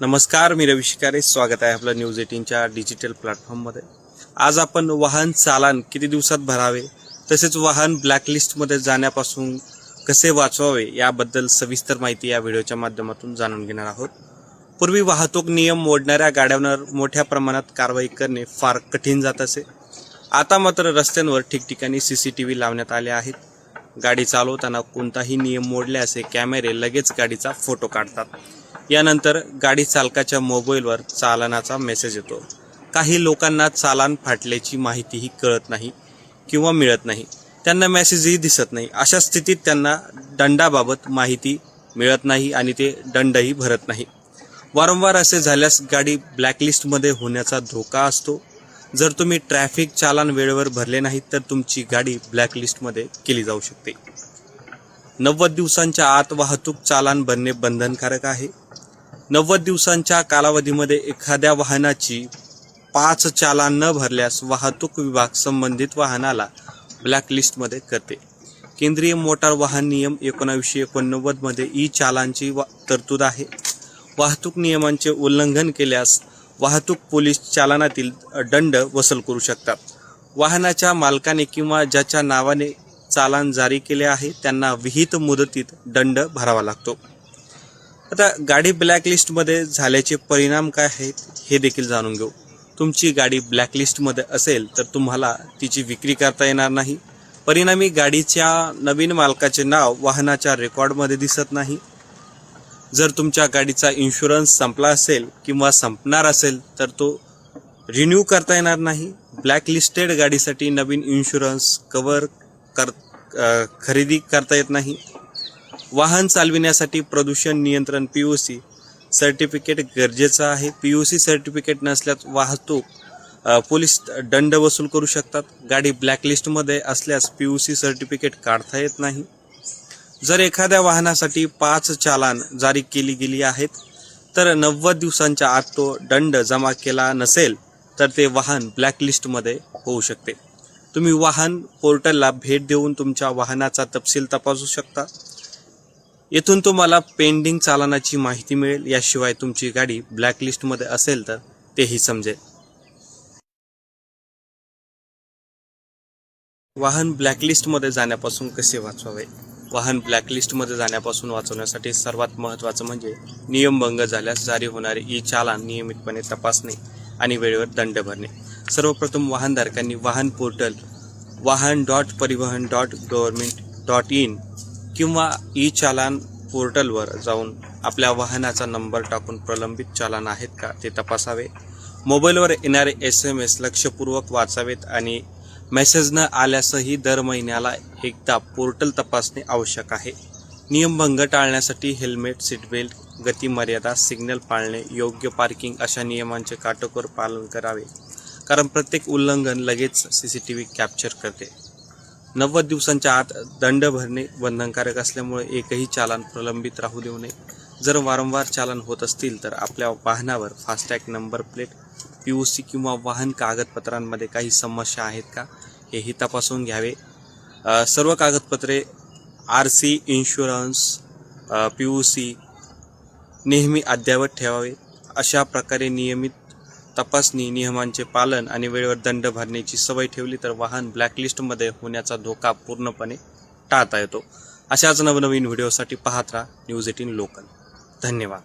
नमस्कार मी रवी शिकारे. स्वागत आहे आपलं न्यूज एटीनच्या डिजिटल प्लॅटफॉर्ममध्ये आज आपण वाहन चालान किती दिवसात भरावे? तसेच वाहन ब्लॅकलिस्टमध्ये जाण्यापासून कसे वाचवावे? याबद्दल सविस्तर माहिती या व्हिडिओच्या माध्यमातून जाणून घेणार आहोत. पूर्वी वाहतूक नियम मोडणाऱ्या गाड्यांवर मोठ्या प्रमाणात कारवाई करणे फार कठीण जात असे. आता मात्र रस्त्यांवर ठिकठिकाणी सी सी टी व्ही लावण्यात आले आहेत. गाडी चालवताना कोणताही नियम मोडल्यास हे कॅमेरे लगेच गाडीचा फोटो काढतात. यानंतर गाडी चालकाच्या मोबाईलवर चालनाचा मेसेज येतो. काही लोकांना चालान फाटल्याची माहितीही कळत नाही किंवा मिळत नाही. त्यांना मेसेजही दिसत नाही. अशा स्थितीत त्यांना दंडाबाबत माहिती मिळत नाही आणि ते दंडही भरत नाही. वारंवार असे झाल्यास गाडी ब्लॅकलिस्टमध्ये होण्याचा धोका असतो. जर तुम्ही ट्रॅफिक चालान वेळेवर भरले नाहीत तर तुमची गाडी ब्लॅकलिस्टमध्ये केली जाऊ शकते. नव्वद दिवसांच्या आत वाहतूक चालान भरणे बंधनकारक आहे. नव्वद दिवसांच्या कालावधीमध्ये एखाद्या वाहनाची पाच चालान न भरल्यास वाहतूक विभाग संबंधित वाहनाला ब्लॅकलिस्टमध्ये करते. केंद्रीय मोटार वाहन नियम एकोणावीसशे एकोणनव्वदमध्ये ई चालांची वा तरतूद आहे. वाहतूक नियमांचे उल्लंघन केल्यास वाहतूक पोलीस चालनातील दंड वसूल करू शकतात. वाहनाच्या मालकाने किंवा ज्याच्या नावाने चालान जारी केले आहे त्यांना विहित मुदतीत दंड भरावा लागतो. आता गाडी ब्लॅकलिस्टमध्ये झाल्याचे परिणाम काय आहेत हे देखील जाणून घेऊ. तुमची गाडी ब्लॅकलिस्टमध्ये असेल तर तुम्हाला तिची विक्री करता येणार नाही. परिणामी गाडीच्या नवीन मालकाचे नाव वाहनाच्या रेकॉर्डमध्ये दिसत नाही. जर तुमच्या गाडीचा इन्शुरन्स संपला असेल किंवा संपणार असेल तर तो रिन्यू करता येणार नाही. ब्लॅकलिस्टेड गाडीसाठी नवीन इन्शुरन्स कवर कर खरेदी करता येत नाही. वाहन चालविण्यासाठी प्रदूषण नियंत्रण पी यू सी सर्टिफिकेट गरजेचं आहे. पी यू सी सर्टिफिकेट नसल्यास वाहतूक पोलीस दंड वसूल करू शकतात. गाडी ब्लॅकलिस्टमध्ये असल्यास पी यू सी सर्टिफिकेट काढता येत नाही. जर एखाद्या वाहनासाठी पाच चालान जारी केली गेली आहेत तर नव्वद दिवसांच्या आत तो दंड जमा केला नसेल तर ते वाहन ब्लॅकलिस्टमध्ये होऊ शकते. तुम्ही वाहन पोर्टलला भेट देऊन तुमच्या वाहनाचा तपशील तपासू शकता. येथून तुम्हाला पेंडिंग चालनाची माहिती मिळेल. याशिवाय तुमची गाडी ब्लॅकलिस्टमध्ये असेल तर तेही समजेल. वाहन ब्लॅकलिस्टमध्ये जाण्यापासून कसे वाचवावे? वाहन ब्लॅकलिस्टमध्ये जाण्यापासून वाचवण्यासाठी सर्वात महत्त्वाचं म्हणजे नियमभंग झाल्यास जारी होणारे ई चालान नियमितपणे तपासणे आणि वेळेवर दंड भरणे. सर्वप्रथम वाहनधारकांनी वाहन portal Vahan dot Parivahan dot government dot in किंवा ई चालान पोर्टलवर जाऊन आपल्या वाहनाचा नंबर टाकून प्रलंबित चालान आहेत का ते तपासावे? मोबाईलवर येणारे एस एम एस लक्षपूर्वक वाचावेत आणि मेसेज न आल्यासही दर महिन्याला एकदा पोर्टल तपासणे आवश्यक आहे. नियमभंग टाळण्यासाठी हेल्मेट सीटबेल्ट गती मर्यादा सिग्नल पाळणे योग्य पार्किंग अशा नियमांचे काटोकोर पालन करावे. कारण प्रत्येक उल्लंघन लगेच C C T V capture करते. नव्वद दिवसांच्या आत दंड भरणे बंधनकारक असल्यामुळे एकही चालान प्रलंबित राहू देऊ नये. जर वारंवार चालन होत असतील तर आपल्या वाहनावर FASTag number plate P U C किंवा वाहन कागदपत्रांमध्ये काही समस्या आहेत का? हेही तपासून घ्यावे. सर्व कागदपत्रे R C insurance P U C नेहमी अद्ययावत ठेवावे. अशा प्रकारे नियमित तपासणी नियमांचे पालन आणि वेळेवर दंड भरण्याची सवय ठेवली तर वाहन ब्लॅकलिस्टमध्ये होण्याचा धोका पूर्णपणे टाळता येतो. अशाच नवनवीन व्हिडिओसाठी पाहत राहा न्यूज एटीन लोकल. धन्यवाद.